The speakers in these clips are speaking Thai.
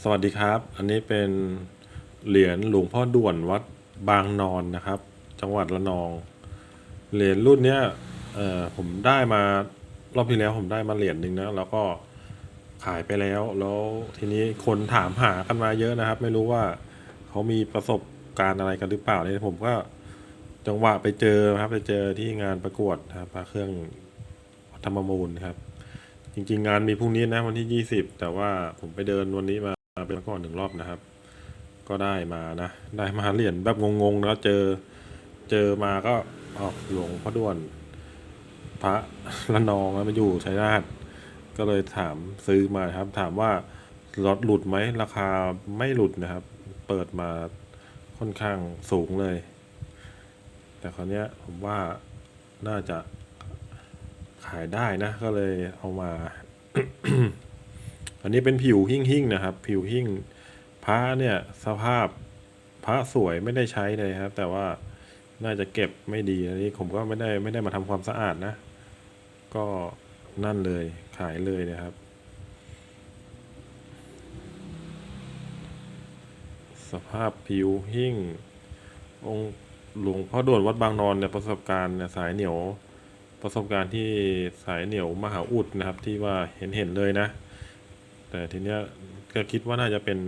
สวัสดีครับ อันนี้เป็นเหรียญหลวงพ่อด่วนวัดบางนอนนะครับ จังหวัดระนอง เหรียญรุ่นเนี้ยเออผมได้มารอบที่แล้วผมได้มาเหรียญหนึ่งนะแล้วก็ขายไปแล้ว แล้วทีนี้คนถามหากันมาเยอะนะครับ ไม่รู้ว่าเขามีประสบการณ์อะไรกันหรือเปล่าเนี่ยผมก็จังหวะไปเจอครับ ไปเจอที่งานประกวดนะครับพระเครื่องธรรมมูลครับ จริงๆ งานมีพรุ่งนี้นะวันที่ยี่สิบแต่ว่าผมไปเดินวันนี้มาเป็นก่อนหนึ่งรอบนะครับ ก็ได้มานะ ได้มาเหรียญแบบงงๆแล้วเจอเจอมาก็ออกหลวงพ่อด้วน พระละนองแล้วมาอยู่ชัยนาทก็เลยถามซื้อมาครับ ถามว่าลดหลุดไหมราคาไม่หลุดนะครับ เปิดมาค่อนข้างสูงเลย แต่คราวนี้ผมว่าน่าจะ ขายได้นะ ก็เลยเอามา อันนี้เป็นผิวหิ่งๆนะครับ ผิวหิ่งพระเนี่ย สภาพพระสวยไม่ได้ใช้เลยครับ แต่ว่าน่าจะเก็บไม่ดีอันนี้ผมก็ไม่ได้ไม่ได้มาทำความสะอาดนะ ก็นั่นเลยขายเลยนะครับ สภาพผิวหิ่ง องค์หลวงพ่อด่วนวัดบางนอนเนี่ยประสบการณ์เนี่ยสายเหนียว ประสบการณ์ที่สายเหนียวมหาอุดนะครับที่ว่าเห็นเห็นเลยนะ แต่ทีเนี้ยก็คิดว่าน่าจะเป็น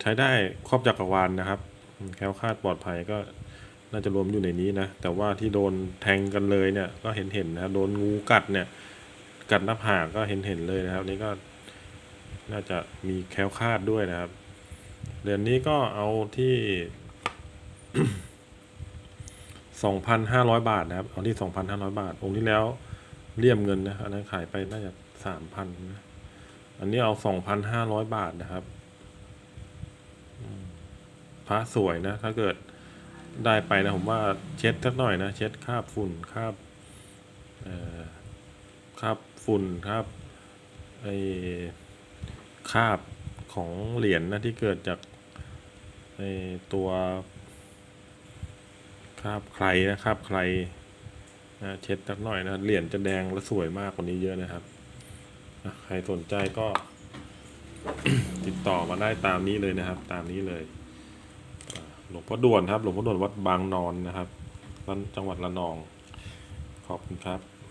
ใช้ได้ครอบจักรวาลนะครับแคล้วคลาดปลอดภัยก็น่าจะรวมอยู่ในนี้นะ แต่ว่าที่โดนแทงกันเลยเนี่ยก็เห็นเห็นนะครับโดนงูกัดเนี่ย กัดหน้าผากก็เห็นเห็นเลยนะครับ นี่ก็น่าจะมีแคล้วคลาดด้วยนะครับเหรียญนี้ก็เอาที่ สองพันห้าร้อยบาทนะครับเอาที่สองพันห้าร้อยบาท องค์ที่แล้วเลี่ยมเงินนะอันนั้นขายไปน่าจะสามพันะอันนี้เอาสองพันห้าร้อยบาทนะครับพระสวยนะ ถ้าเกิดได้ไปนะผมว่าเช็ดสักหน่อยนะ เช็ดคราบฝุ่นคราบเอ่อคราบฝุ่นคราบไอคราบของเหรียญนะที่เกิดจากไอตัว ครับใครนะครับใครนะเช็ดสักหน่อยนะเหรียญจะแดงและสวยมากกว่านี้เยอะนะครับใครสนใจก็ ติดต่อมาได้ตามนี้เลยนะครับ ตามนี้เลยหลวงพ่อด่วนครับ หลวงพ่อด่วนวัดบางนอนนะครับจังหวัดระนอง ขอบคุณครับ